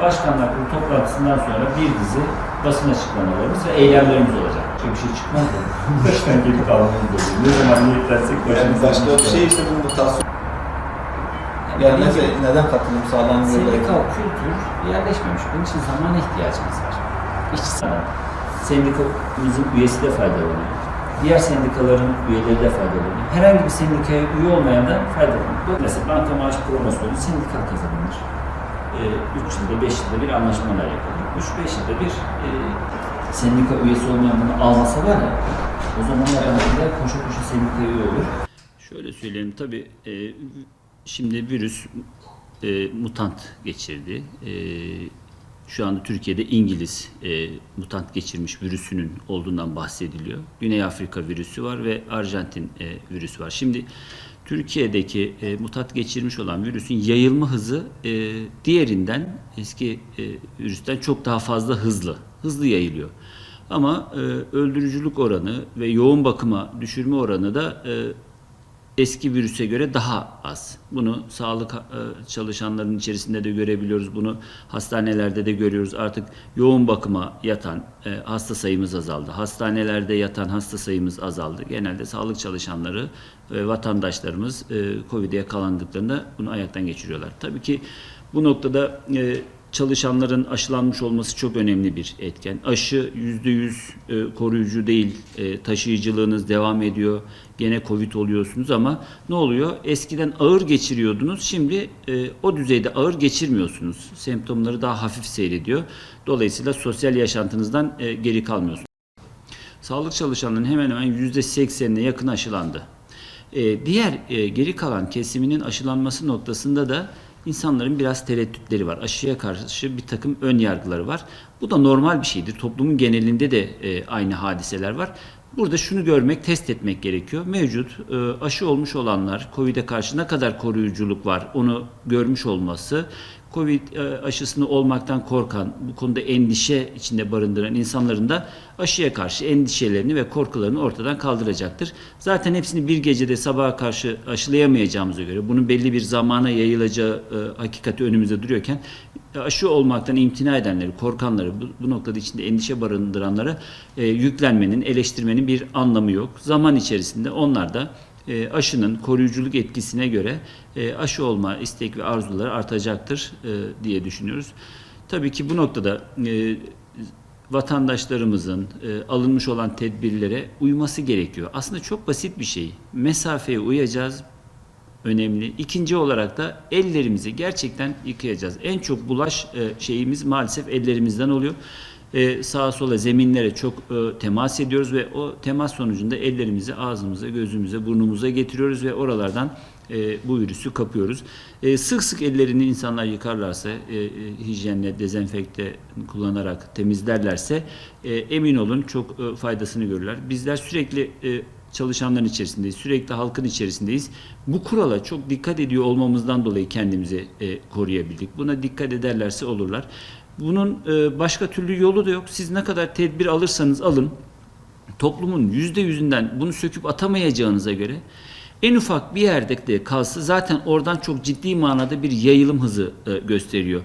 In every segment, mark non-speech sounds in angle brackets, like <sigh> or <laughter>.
Başkanlar Kurulu toplantısından sonra bir dizi basın açıklamalarımız ve eylemlerimiz olacak. Çok bir şey çıkmaz mı? <laughs> Baştan gelip almamız oluyor. Ne zaman niyetlersek Yani başımıza başka bir şey işte bu mutasyon. Yani neden, neden katılım sağlanmıyor? Sendikal kültür yerleşmemiş. Bunun için zamana ihtiyacımız var. İşçi sanat, sendikamızın üyesi de faydalanıyor. Diğer sendikaların üyeleri de faydalanıyor. Herhangi bir sendikaya üye olmayan da faydalanıyor. Mesela banka maaş promosyonu sendikal kazanılır. 3 yılda 5 yılda bir anlaşmalar yapılır. 3-5 yılda bir e, sendika üyesi olmayan bunu almasa var ya o zamanlar anadolu'da koşu koşu sendika üye olur. Şöyle söyleyeyim tabii e, şimdi virüs e, mutant geçirdi. E, şu anda Türkiye'de İngiliz e, mutant geçirmiş virüsünün olduğundan bahsediliyor. Güney Afrika virüsü var ve Arjantin e, virüsü var. Şimdi Türkiye'deki e, mutant geçirmiş olan virüsün yayılma hızı e, diğerinden eski e, virüsten çok daha fazla hızlı. Hızlı yayılıyor. Ama e, öldürücülük oranı ve yoğun bakıma düşürme oranı da e, eski virüse göre daha az. Bunu sağlık e, çalışanlarının içerisinde de görebiliyoruz. Bunu hastanelerde de görüyoruz. Artık yoğun bakıma yatan e, hasta sayımız azaldı. Hastanelerde yatan hasta sayımız azaldı. Genelde sağlık çalışanları ve vatandaşlarımız e, Covid'e yakalandıklarında bunu ayaktan geçiriyorlar. Tabii ki bu noktada çalışanların aşılanmış olması çok önemli bir etken. Aşı %100 e, koruyucu değil, e, taşıyıcılığınız devam ediyor. Gene Covid oluyorsunuz ama ne oluyor? Eskiden ağır geçiriyordunuz, şimdi e, o düzeyde ağır geçirmiyorsunuz. Semptomları daha hafif seyrediyor. Dolayısıyla sosyal yaşantınızdan geri kalmıyorsunuz. Sağlık çalışanlarının hemen hemen %80'ine yakın aşılandı. Diğer geri kalan kesiminin aşılanması noktasında da insanların biraz tereddütleri var. Aşıya karşı bir takım ön yargıları var. Bu da normal bir şeydir. Toplumun genelinde de e, aynı hadiseler var. Burada şunu görmek, test etmek gerekiyor. Mevcut e, aşı olmuş olanlar, COVID'e karşı ne kadar koruyuculuk var onu görmüş olması, Covid e, aşısını olmaktan korkan, bu konuda endişe içinde barındıran insanların da aşıya karşı endişelerini ve korkularını ortadan kaldıracaktır. Zaten hepsini bir gecede sabaha karşı aşılayamayacağımıza göre bunun belli bir zamana yayılacağı e, hakikati önümüzde duruyorken e, aşı olmaktan imtina edenleri, korkanları, bu, bu noktada içinde endişe barındıranlara e, yüklenmenin, eleştirmenin bir anlamı yok. Zaman içerisinde onlar da e, aşının koruyuculuk etkisine göre e, aşı olma istek ve arzuları artacaktır e, diye düşünüyoruz. Tabii ki bu noktada e, vatandaşlarımızın e, alınmış olan tedbirlere uyması gerekiyor. Aslında çok basit bir şey. Mesafeye uyacağız, önemli. İkinci olarak da ellerimizi gerçekten yıkayacağız. En çok bulaş e, şeyimiz maalesef ellerimizden oluyor. E, sağa sola zeminlere çok e, temas ediyoruz ve o temas sonucunda ellerimizi ağzımıza, gözümüze, burnumuza getiriyoruz ve oralardan e, bu virüsü kapıyoruz. Sık sık ellerini insanlar yıkarlarsa, hijyenle, dezenfekte kullanarak temizlerlerse emin olun çok faydasını görürler. Bizler sürekli çalışanların içerisindeyiz. Sürekli halkın içerisindeyiz. Bu kurala çok dikkat ediyor olmamızdan dolayı kendimizi koruyabildik. Buna dikkat ederlerse olurlar. Bunun e, başka türlü yolu da yok. Siz ne kadar tedbir alırsanız alın. Toplumun yüzde yüzünden bunu söküp atamayacağınıza göre en ufak bir yerde de kalsa zaten oradan çok ciddi manada bir yayılım hızı e, gösteriyor.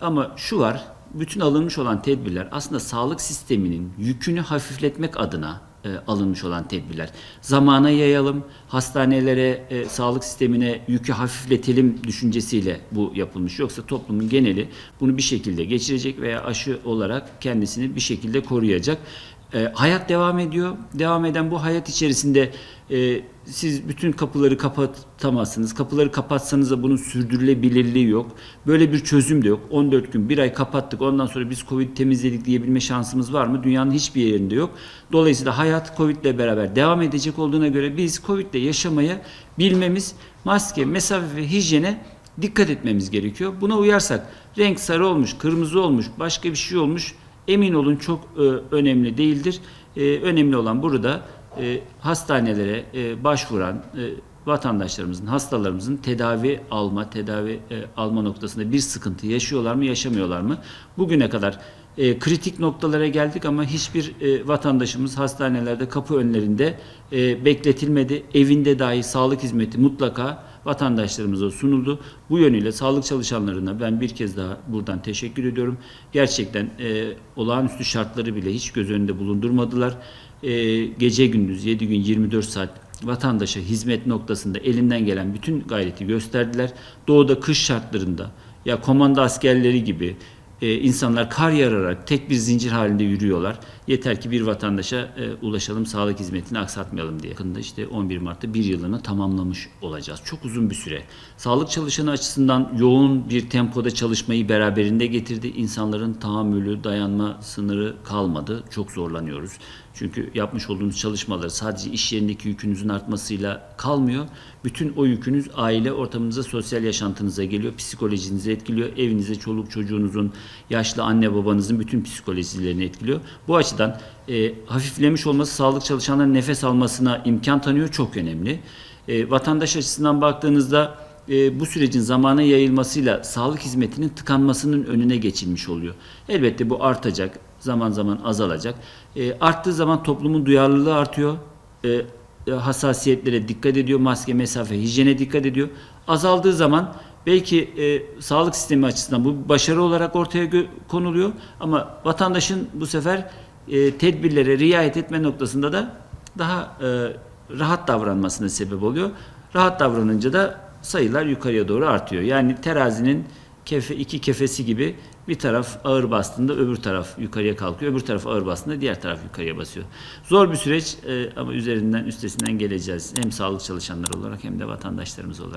Ama şu var, bütün alınmış olan tedbirler aslında sağlık sisteminin yükünü hafifletmek adına e, alınmış olan tedbirler. Zamana yayalım, hastanelere, e, sağlık sistemine yükü hafifletelim düşüncesiyle bu yapılmış. Yoksa toplumun geneli bunu bir şekilde geçirecek veya aşı olarak kendisini bir şekilde koruyacak. E, hayat devam ediyor. Devam eden bu hayat içerisinde e, siz bütün kapıları kapatamazsınız. Kapıları kapatsanız da bunun sürdürülebilirliği yok. Böyle bir çözüm de yok. 14 gün, bir ay kapattık. Ondan sonra biz Covid temizledik diyebilme şansımız var mı? Dünyanın hiçbir yerinde yok. Dolayısıyla hayat Covid ile beraber devam edecek olduğuna göre biz Covid ile yaşamaya bilmemiz, maske, mesafe ve hijyene dikkat etmemiz gerekiyor. Buna uyarsak renk sarı olmuş, kırmızı olmuş, başka bir şey olmuş emin olun çok e, önemli değildir. E, önemli olan burada e, hastanelere e, başvuran e, vatandaşlarımızın, hastalarımızın tedavi alma, tedavi e, alma noktasında bir sıkıntı yaşıyorlar mı, yaşamıyorlar mı? Bugüne kadar E, kritik noktalara geldik ama hiçbir e, vatandaşımız hastanelerde kapı önlerinde e, bekletilmedi. Evinde dahi sağlık hizmeti mutlaka vatandaşlarımıza sunuldu. Bu yönüyle sağlık çalışanlarına ben bir kez daha buradan teşekkür ediyorum. Gerçekten e, olağanüstü şartları bile hiç göz önünde bulundurmadılar. E, gece gündüz 7 gün 24 saat vatandaşa hizmet noktasında elinden gelen bütün gayreti gösterdiler. Doğuda kış şartlarında ya komando askerleri gibi e, insanlar kar yararak tek bir zincir halinde yürüyorlar. Yeter ki bir vatandaşa e, ulaşalım, sağlık hizmetini aksatmayalım diye. Yakında işte 11 Mart'ta bir yılını tamamlamış olacağız. Çok uzun bir süre. Sağlık çalışanı açısından yoğun bir tempoda çalışmayı beraberinde getirdi. İnsanların tahammülü, dayanma sınırı kalmadı. Çok zorlanıyoruz. Çünkü yapmış olduğunuz çalışmaları sadece iş yerindeki yükünüzün artmasıyla kalmıyor. Bütün o yükünüz aile ortamınıza, sosyal yaşantınıza geliyor. Psikolojinizi etkiliyor. Evinize çoluk çocuğunuzun, yaşlı anne babanızın bütün psikolojilerini etkiliyor. Bu açıdan e, hafiflemiş olması sağlık çalışanların nefes almasına imkan tanıyor. Çok önemli. E, vatandaş açısından baktığınızda e, bu sürecin zamana yayılmasıyla sağlık hizmetinin tıkanmasının önüne geçilmiş oluyor. Elbette bu artacak, zaman zaman azalacak. E, arttığı zaman toplumun duyarlılığı artıyor. E, e, hassasiyetlere dikkat ediyor, maske, mesafe, hijyene dikkat ediyor. Azaldığı zaman belki e, sağlık sistemi açısından bu başarı olarak ortaya konuluyor ama vatandaşın bu sefer e, tedbirlere riayet etme noktasında da daha e, rahat davranmasına sebep oluyor. Rahat davranınca da sayılar yukarıya doğru artıyor. Yani terazinin kefe, iki kefesi gibi bir taraf ağır bastığında öbür taraf yukarıya kalkıyor. Öbür taraf ağır bastığında diğer taraf yukarıya basıyor. Zor bir süreç e, ama üzerinden üstesinden geleceğiz. Hem sağlık çalışanları olarak hem de vatandaşlarımız olarak.